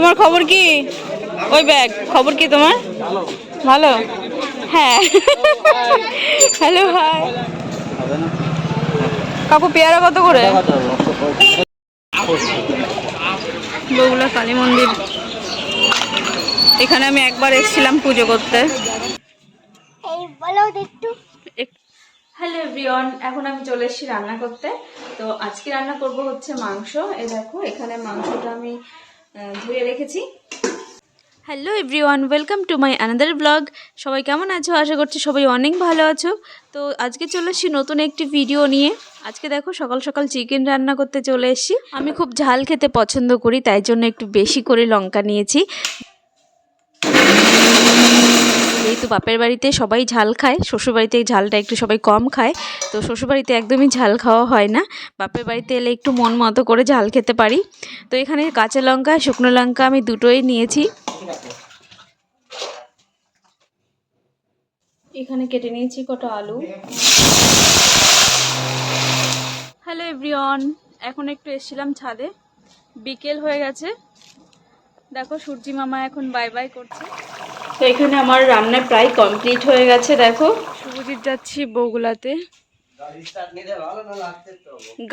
তোমার খবর কি? ওই ব্যাগ খবর কি তোমার? ভালো? হ্যাঁ। Hello hi. কাকু পেয়ারা কত করে? বগুলা কালী মন্দির। এখানে আমি একবার এসেছিলাম পুজো করতে। হ্যালো এভরিওয়ান এখন আমি চলে এসেছি রান্না করতে। তো আজকে রান্না করব হচ্ছে মাংস। এই দেখো এখানে মাংসটা আমি ধুয়ে রেখেছি। Hello everyone welcome to my another blog সবাই কেমন আছো? আশা করছি সবাই অনেক ভালো আছো। তো আজকে চলে এসেছি নতুন একটি ভিডিও নিয়ে। আজকে দেখো সকাল সকাল চিকেন রান্না করতে চলে এসেছি। আমি খুব ঝাল খেতে পছন্দ করি, তাই জন্য একটু বেশি করে লঙ্কা নিয়েছি। যেহেতু বাপের বাড়িতে সবাই ঝাল খায়, শ্বশুরবাড়িতে ঝালটা একটু সবাই কম খায়, তো শ্বশুরবাড়িতে একদমই ঝাল খাওয়া হয় না। বাপের বাড়িতে এলে একটু মন মতো করে ঝাল খেতে পারি। তো এখানে কাঁচা লঙ্কা, শুকনো লঙ্কা আমি দুটোই নিয়েছি। এখানে কেটে নিয়েছি কটা আলু। হ্যালো এভরিওয়ান এখন একটু এসেছিলাম ছাদে। বিকেল হয়ে গেছে। দেখো সূর্যি মামা এখন বাই বাই করছে। তো এখানে আমার রান্না প্রায় কমপ্লিট হয়ে গেছে দেখো। শুভজিৎ যাচ্ছি বগুলাতে।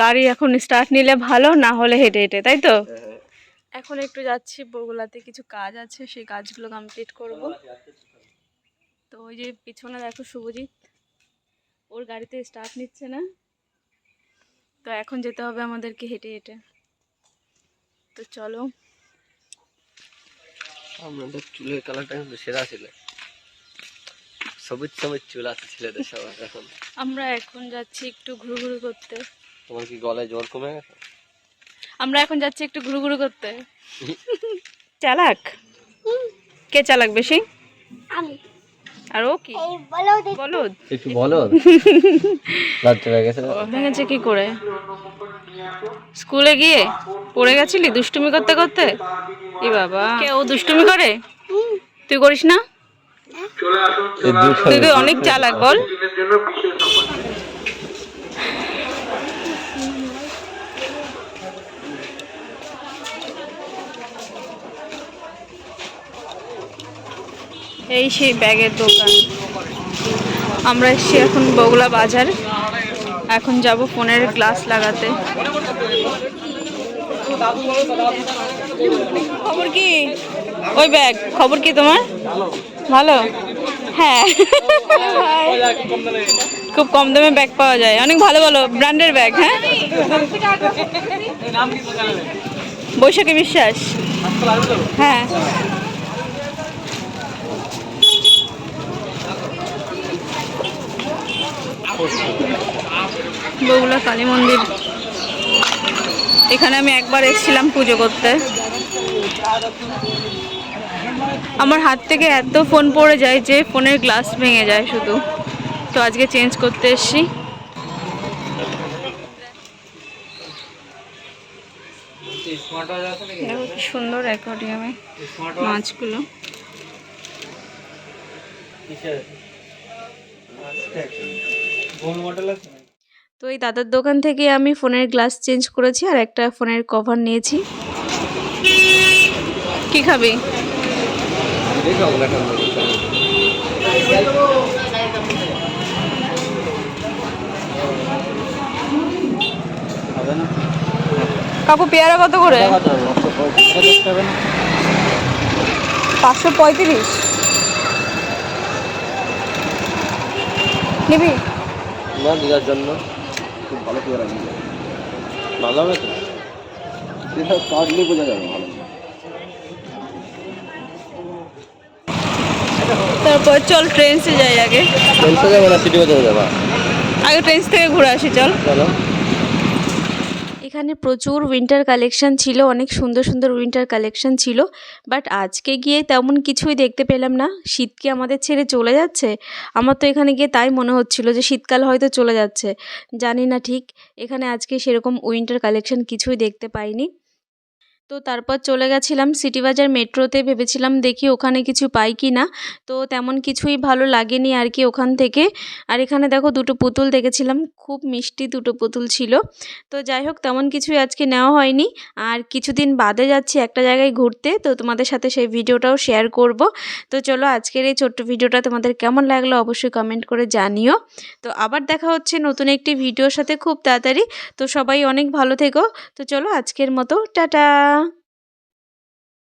গাড়ি এখন স্টার্ট নিলে ভালো না হলে হেঁটে হেঁটে তাই তো? এখন একটু যাচ্ছি বগুলাতে কিছু কাজ আছে সেই কাজগুলো কমপ্লিট করব। তো ওই যে পিছনে দেখো শুভজিৎ ওর গাড়িতে স্টার্ট নিচ্ছে না। তো এখন যেতে হবে আমাদেরকে হেঁটে হেঁটে। তো চলো। আমাদের চুলের কালারটা কিন্তু সেরা ছিল। সবুজ সবুজ চুল আছে ছেলেদের সবার এখন। আমরা এখন যাচ্ছি একটু ঘুরুঘুরু করতে। তোমার কি গলায় জ্বর কমে গেছে? আমরা এখন যাচ্ছি একটু ঘুরুঘুরু করতে। চালাক? কে চালাক বেশি? আমি। আর ও কি? এই বলো বলো একটু বলো লজ্জা গেছে ভেঙেছে কি করে? স্কুলে গিয়ে পড়ে গেছিলি? দুষ্টুমি করতে করতে? এ বাবা। কে ও দুষ্টুমি করে? তুই করিস না? তুই তো অনেক চালাক বল? এই সেই ব্যাগের দোকান। আমরা এসেছি এখন বগুলা বাজার। এখন যাব ফোনের গ্লাস লাগাতে। খবর কি? ওই ব্যাগ, খবর কি তোমার? ভালো? হ্যাঁ। খুব কম দামে ব্যাগ পাওয়া যায়। অনেক ভালো ভালো ব্র্যান্ডের ব্যাগ হ্যাঁ? বৈশাখী বিশ্বাস। হ্যাঁ। বগুলা কালী মন্দির। এখানে আমি একবার এসেছিলাম পুজো করতে। আমার হাত থেকে এত ফোন পড়ে যায় যে ফোনের গ্লাস ভেঙে যায় শুধু। তো আজকে চেঞ্জ করতে এসেছি। সুন্দর অ্যাকোয়ারিয়ামে মাছগুলো। তো এই দাদার দোকান থেকে আমি ফোনের গ্লাস চেঞ্জ করেছি আর একটা ফোনের কভার নিয়েছি। কি খাবি? কাকু, পেয়ারা কত করে? পাঁচশো পঁয়ত্রিশ। নিবি? না দিদার জন্য খুব ভালো পেয়ারা ভালো হবে তো? দিদার কাটলে বোঝা যাবে ভালো। তারপর চল ট্রেন্সে যাই আগে। ট্রেনসে যাব না সিটি বাজারে যাবা আগে ট্রেন থেকে ঘুরে আসি চল। চলো। এখানে প্রচুর উইন্টার কালেকশান ছিল, অনেক সুন্দর সুন্দর উইন্টার কালেকশান ছিল বাট আজকে গিয়ে তেমন কিছুই দেখতে পেলাম না। শীত কি আমাদের ছেড়ে চলে যাচ্ছে? আমার তো এখানে গিয়ে তাই মনে হচ্ছিল যে শীতকাল হয়তো চলে যাচ্ছে। জানি না ঠিক, এখানে আজকে সেরকম উইন্টার কালেকশন কিছুই দেখতে পাইনি। তো তারপর চলে গেছিলাম সিটি বাজার মেট্রোতে। ভেবেছিলাম দেখি ওখানে কিছু পাই কি না। তো তেমন কিছুই ভালো লাগেনি আর কি ওখান থেকে। আর এখানে দেখো দুটো পুতুল দেখেছিলাম, খুব মিষ্টি দুটো পুতুল ছিল। তো যাই হোক, তেমন কিছুই আজকে নেওয়া হয়নি। আর কিছুদিন বাদে যাচ্ছি একটা জায়গায় ঘুরতে, তো তোমাদের সাথে সেই ভিডিওটাও শেয়ার করব। তো চলো আজকের এই ছোট্ট ভিডিওটা তোমাদের কেমন লাগল অবশ্যই কমেন্ট করে জানিও। তো আবার দেখা হচ্ছে নতুন একটি ভিডিওর সাথে খুব তাড়াতাড়ি। তো সবাই অনেক ভালো থেকো। তো চলো আজকের মতো, টাটা!